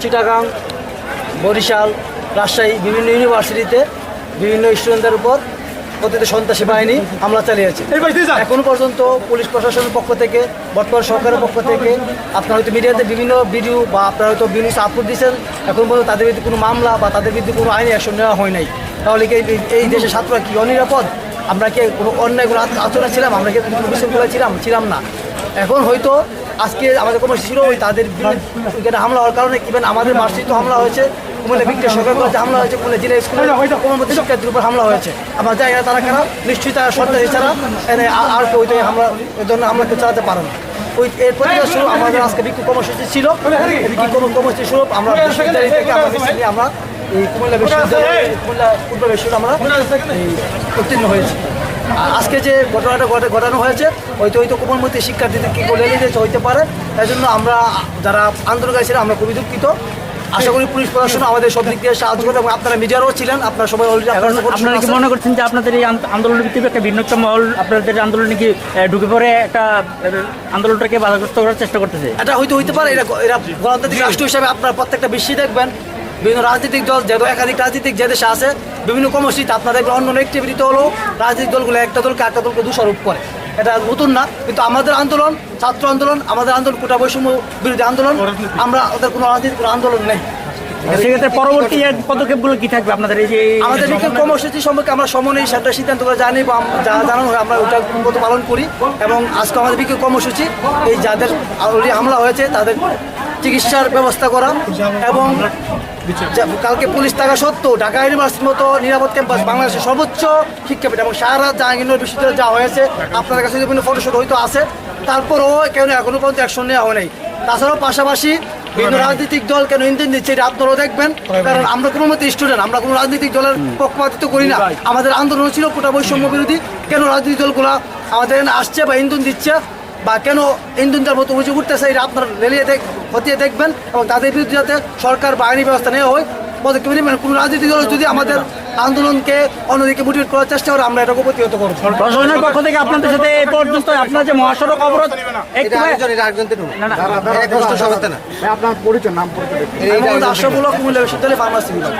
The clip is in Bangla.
চিটাগাং বরিশাল রাজশাহী বিভিন্ন ইউনিভার্সিটিতে বিভিন্ন স্টুডেন্টদের উপর প্রতিটি সন্ত্রাসী বাহিনী হামলা চালিয়েছে। এখন পর্যন্ত পুলিশ প্রশাসনের পক্ষ থেকে বর্তমান সরকারের পক্ষ থেকে আপনারা হয়তো মিডিয়াতে বিভিন্ন ভিডিও বা আপনারা হয়তো বিভিন্ন আপলোড দিয়েছেন এখন পর্যন্ত তাদের বিরুদ্ধে কোনো মামলা বা তাদের বিরুদ্ধে কোনো আইনি অ্যাকশন নেওয়া হয় নাই। তাহলে কি এই- দেশের ছাত্ররা কি অনিরাপদ? আমরা কি কোনো অন্যায় কোনো আচ- আচরণে ছিলাম? আমরা কি কোনো বিশৃঙ্খলায় ছিলাম? ছিলাম না। এখন হয়তো আজকে আমাদের কোনো ছিল ওই তাদের এখানে হামলা হওয়ার কারণে ইভেন আমাদের মার্কশিটও হামলা হয়েছে কুমিল্লা ভিক্টোরিয়া সরকার কলেজে হামলা হয়েছে কুমিল্লা জেলা স্কুলে কর্মবর্তী শিক্ষার্থীর উপর হামলা হয়েছে। আমরা জানি না তারা কারা নিশ্চয়ই তারা সরকারি ছাড়া এনে আ- আর কেউ তো এই হামলা এই জন্য হামলা কেউ চালাতে পারে না। ওই এর প্রতিবাদ স্বরূপ আমাদের আজকে বিক্ষোভ কর্মসূচি ছিল। বিক্ষোভ কর্মসূচি স্বরূপ আমরা বিশ্ববিদ্যালয় থেকে আমরা আমরা এই কুমিল্লা বিশ্ববিদ্যালয় কুমিল্লা পূর্ব বিশ্ববিদ্যালয় আমরা উত্তীর্ণ হয়েছি। আজকে যে ঘটনাটা ঘটে- ঘটানো হয়েছে হয়তো হয়তো কোমলমতি শিক্ষার্থীদের কি করে দিয়েছে হইতে পারে। তাই জন্য আমরা যারা আন্দোলনকারী ছিলাম আমরা খুবই দুঃখিত। আশা করি পুলিশ প্রশাসন আমাদের সব দিক দিয়ে সাহায্য করে এবং আপনারা মিডিয়ারও ছিলেন আপনারা সবাই এখন আপনারা কি মনে করছেন যে আপনাদের এই আন- আন্দোলনের ভিত্তিতে একটা ভিন্নতম মহল আপনাদের আন্দোলনে কি ঢুকে পড়ে একটা আন্দোলনটাকে বাধাগ্রস্ত করার চেষ্টা করতেছে? এটা হয়তো হইতে পারে এটা এরা গণতান্ত্রিক রাষ্ট্র হিসাবে আপনার প্রত্যেকটা বিশ্বে দেখবেন। বিভিন্ন রাজনৈতিক দল যেহেতু একাধিক রাজনৈতিক যে দেশে আছে বিভিন্ন কর্মসূচিতে আপনারা দেখবেন অন্য অ্যাক্টিভিটিতে হলো রাজনৈতিক দলগুলো একটা দলকে একটা দলকে দোষারোপ করে। এটা নতুন না কিন্তু আমাদের আন্দোলন ছাত্র আন্দোলন আমাদের আন্দোলন কোটা বৈষম্য বিরোধী আন্দোলন আমরা ওদের কোনো রাজনৈতিক কোনো আন্দোলন নেই। সেক্ষেত্রে পরবর্তী পদক্ষেপগুলো কি থাকবে আপনাদের এই যে আমাদের বিক্ষোভ কর্মসূচি সম্পর্কে আমরা সমন্বয় সেটা সিদ্ধান্ত করে জানি বা যা জানানো হয় আমরা ওটা মতো পালন করি। এবং আজকে আমাদের বিক্ষোভ কর্মসূচি এই যাদের অলরেডি হামলা হয়েছে তাদের চিকিৎসার ব্যবস্থা করা এবং কালকে পুলিশ থাকা সত্ত্বেও ঢাকা ইউনিভার্সিটির মতো নিরাপদ ক্যাম্পাস বাংলাদেশের সর্বোচ্চ শিক্ষাপীঠ এবং সারা জাহাঙ্গীরনগর বিশ্ববিদ্যালয়ে যা হয়েছে আপনাদের কাছে বিভিন্ন ফটোশুট হয়তো আছে। তারপরও কেন এখনও পর্যন্ত অ্যাকশন নেওয়া হয় নাই? তাছাড়াও পাশাপাশি বিভিন্ন রাজনৈতিক দল কেন ইন্ধন দিচ্ছে এটা আপনারাও দেখবেন। কারণ আমরা কোনো মতো স্টুডেন্ট আমরা কোনো রাজনৈতিক দলের পক্ষপাতিত্ব করি না। আমাদের আন্দোলন ছিল কোটা বৈষম্য বিরোধী। কেন রাজনৈতিক দলগুলা আমাদের আসছে বা ইন্ধন দিচ্ছে? বা কেন ইন্ধন দেওয়ার মতো উঁচু উঠতেছে এটা আপনারা রেলিয়ে দেখ খতিয়ে দেখবেন এবং তাদের বিরুদ্ধে যাতে সরকার বা আইনি ব্যবস্থা নেওয়া হয় পদক্ষেপ নেবেন। কোনো রাজনৈতিক দল যদি আমাদের আন্দোলনকে অন্যদিকে মোটিভেট করার চেষ্টা করে আমরা এটাকে প্রতিহত করব। প্রশাসনের পক্ষ থেকে আপনাদের সাথে এই পর্যন্ত আপনার যে মহাসড়ক অবরোধ একটু না। না। আমি মোহাম্মদ আশরাফুল্লাহ কুমিল্লা বিশ্ববিদ্যালয় ফার্মাসি বিভাগ